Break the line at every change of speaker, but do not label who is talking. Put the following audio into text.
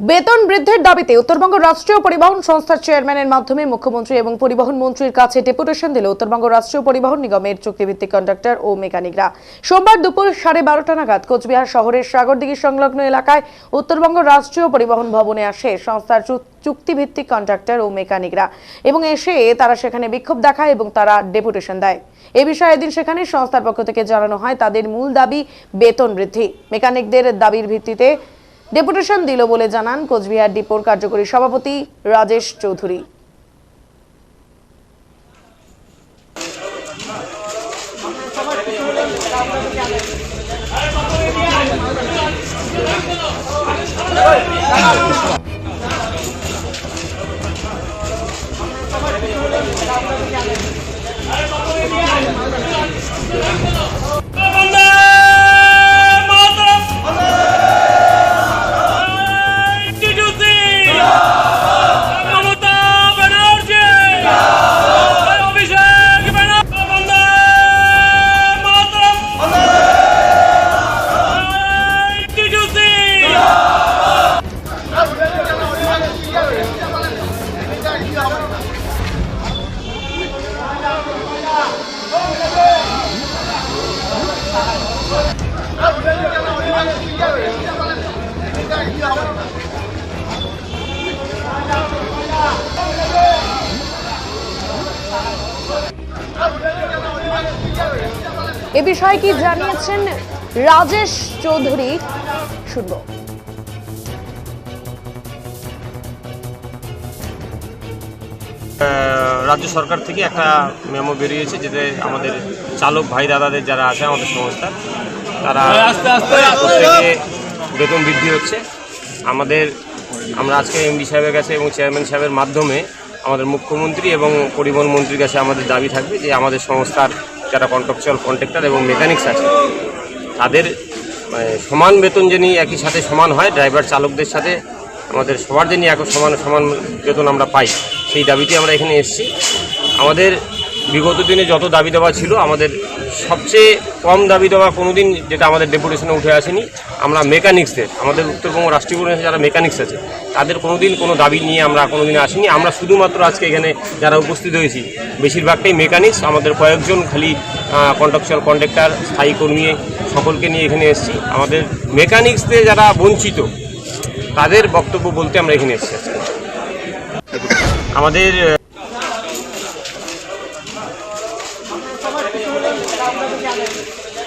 বেতন বৃদ্ধির দাবিতে উত্তরবঙ্গ রাষ্ট্রীয় পরিবহন সংস্থার চেয়ারম্যানের মাধ্যমে মুখ্যমন্ত্রী এবং পরিবহন মন্ত্রীর কাছে ডেপুটেশন দিল উত্তরবঙ্গ রাষ্ট্রীয় পরিবহন নিগমের চুক্তিভিত্তিক কন্ডাক্টর ও মেকানিকরা। সোমবার দুপুর সাড়ে বারোটা নাগাদ কোচবিহার শহরের সাগরদিঘি সংলগ্ন এলাকায় উত্তরবঙ্গ রাষ্ট্রীয় পরিবহন ভবনে আসে সংস্থার চুক্তিভিত্তিক কন্ট্রাক্টর ও মেকানিকরা এবং এসে তারা সেখানে বিক্ষোভ দেখায় এবং তারা ডেপুটেশন দেয়। এ বিষয়ে এদিন সেখানে সংস্থার পক্ষ থেকে জানানো হয়, তাদের মূল দাবি বেতন বৃদ্ধি। মেকানিকদের দাবির ভিত্তিতে ডেপুটেশন দিল বলে জানান কোচবিহার ডিপোর কার্যকরী সভাপতি রাজেশ চৌধুরী। এ বিষয়ে কি জানিয়েছেন রাজেশ চৌধুরী? শুনব।
রাজ্য সরকার থেকে একটা মেমো বেরিয়েছে যেতে আমাদের চালক ভাই দাদাদের যারা আছে আমাদের সংস্থা তারা প্রত্যেকে বেতন বৃদ্ধি হচ্ছে। আমাদের আমরা আজকে এমডি সাহেবের কাছে এবং চেয়ারম্যান সাহেবের মাধ্যমে আমাদের মুখ্যমন্ত্রী এবং পরিবহন মন্ত্রীর কাছে আমাদের দাবি থাকবে যে আমাদের সংস্থার যারা কন্ট্রাকচুয়াল কন্ট্রাক্টর এবং মেকানিক্স আছে তাদের মানে, সমান বেতন যিনি একই সাথে সমান হয় ড্রাইভার চালকদের সাথে আমাদের সবার জন্য এক সমান সমান বেতন আমরা পাই। সেই দাবিতে আমরা এখানে এসেছি। আমাদের বিগত দিনে যত দাবি দেওয়া ছিল, আমাদের সবচেয়ে কম দাবি দেওয়া কোনো দিন যেটা আমাদের ডেপুটেশনে উঠে আসেনি, আমরা মেকানিক্সদের, আমাদের উত্তরবঙ্গ রাষ্ট্রীয় পরিবহনে যারা মেকানিক্স আছে, তাদের কোনো দিন কোনো দাবি নিয়ে আমরা কোনো দিন আসিনি। আমরা শুধুমাত্র আজকে এখানে যারা উপস্থিত হয়েছি, বেশিরভাগটাই মেকানিক্স, আমাদের কয়েকজন খালি কন্ট্রাকচুয়াল কন্ট্রাক্টর স্থায়ী কর্মী সকলকে নিয়ে এখানে এসেছি। আমাদের মেকানিক্সদের যারা বঞ্চিত তাদের বক্তব্য বলতে আমরা এখানে এসেছি আমাদের